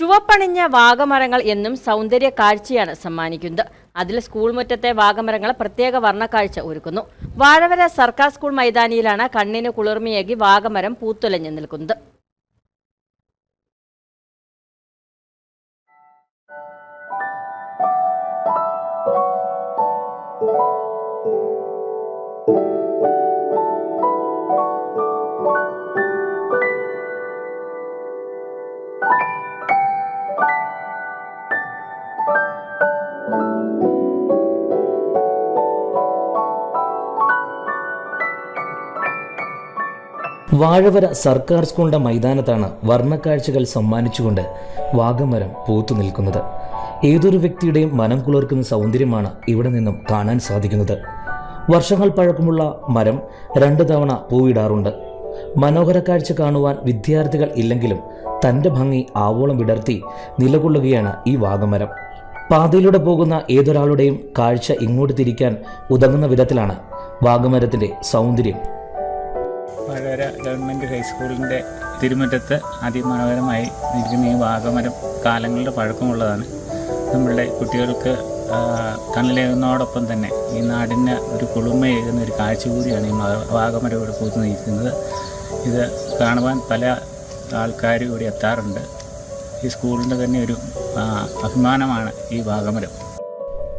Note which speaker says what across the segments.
Speaker 1: ചുവപ്പണിഞ്ഞ വാഗമരങ്ങൾ എന്നും സൗന്ദര്യ കാഴ്ചയാണ് സമ്മാനിക്കുന്നത്. അതിൽ സ്കൂൾ മുറ്റത്തെ വാഗമരങ്ങൾ പ്രത്യേക വർണക്കാഴ്ച ഒരുക്കുന്നു. വാഴവര സർക്കാർ സ്കൂൾ മൈതാനിയിലാണ് കണ്ണിന് കുളിർമയേകി വാഗമരം പൂത്തുലഞ്ഞു നിൽക്കുന്നത്.
Speaker 2: വാഴവര സർക്കാർ സ്കൂളിന്റെ മൈതാനത്താണ് വർണക്കാഴ്ചകൾ സമ്മാനിച്ചുകൊണ്ട് വാഗമരം പൂത്തു നിൽക്കുന്നത്. ഏതൊരു വ്യക്തിയുടെയും മനം കുളിർക്കുന്ന സൗന്ദര്യമാണ് ഇവിടെ നിന്നും കാണാൻ സാധിക്കുന്നത്. വർഷങ്ങൾ പഴക്കമുള്ള മരം രണ്ട് തവണ പൂവിടാറുണ്ട്. മനോഹര കാഴ്ച കാണുവാൻ വിദ്യാർത്ഥികൾ ഇല്ലെങ്കിലും തന്റെ ഭംഗി ആവോളം വിടർത്തി നിലകൊള്ളുകയാണ് ഈ വാഗമരം. പാതയിലൂടെ പോകുന്ന ഏതൊരാളുടെയും കാഴ്ച ഇങ്ങോട്ട് തിരിക്കാൻ ഉതകുന്ന വിധത്തിലാണ് വാഗമരത്തിന്റെ സൗന്ദര്യം.
Speaker 3: വഴവര ഗവൺമെന്റ് ഹൈസ്കൂളിന്റെ തിരുമുറ്റത്ത് അതിമനോഹരമായി നിൽക്കുന്ന ഈ വാഗമരം കാലങ്ങളുടെ പഴക്കമുള്ളതാണ്. നമ്മളുടെ കുട്ടികൾക്ക് കണ്ണിലേകുന്നതോടൊപ്പം തന്നെ ഈ നാടിന് ഒരു കുളിർമയേകുന്ന ഒരു കാഴ്ച കൂടിയാണ് ഈ വാഗമരം ഇവിടെ പൂത്തു നിൽക്കുന്നത്. ഇത് കാണുവാൻ പല ആൾക്കാരും ഇവിടെ എത്താറുണ്ട്. ഈ സ്കൂളിന്റെ തന്നെ ഒരു അഭിമാനമാണ് ഈ വാഗമരം.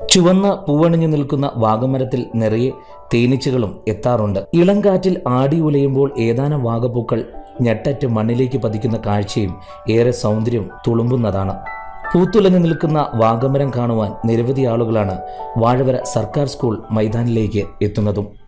Speaker 2: ചുവന്ന പൂവണിഞ്ഞു നിൽക്കുന്ന വാഗമരത്തിൽ നിറയെ തേനീച്ചകളും എത്താറുണ്ട്. ഇളം കാറ്റിൽ ആടി ഉലയുമ്പോൾ ഏതാനും വാഗപ്പൂക്കൾ ഞെട്ടറ്റ് മണ്ണിലേക്ക് പതിക്കുന്ന കാഴ്ചയും ഏറെ സൗന്ദര്യം തുളുമ്പുന്നതാണ്. പൂത്തുലഞ്ഞു നിൽക്കുന്ന വാഗമരം കാണുവാൻ നിരവധി ആളുകളാണ് വാഴവര സർക്കാർ സ്കൂൾ മൈതാനിലേക്ക് എത്തുന്നതും.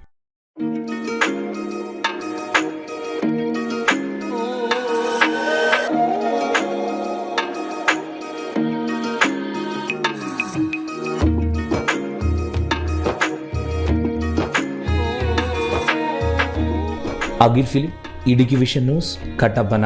Speaker 2: Akhil film Idukki Vision News Kattappana.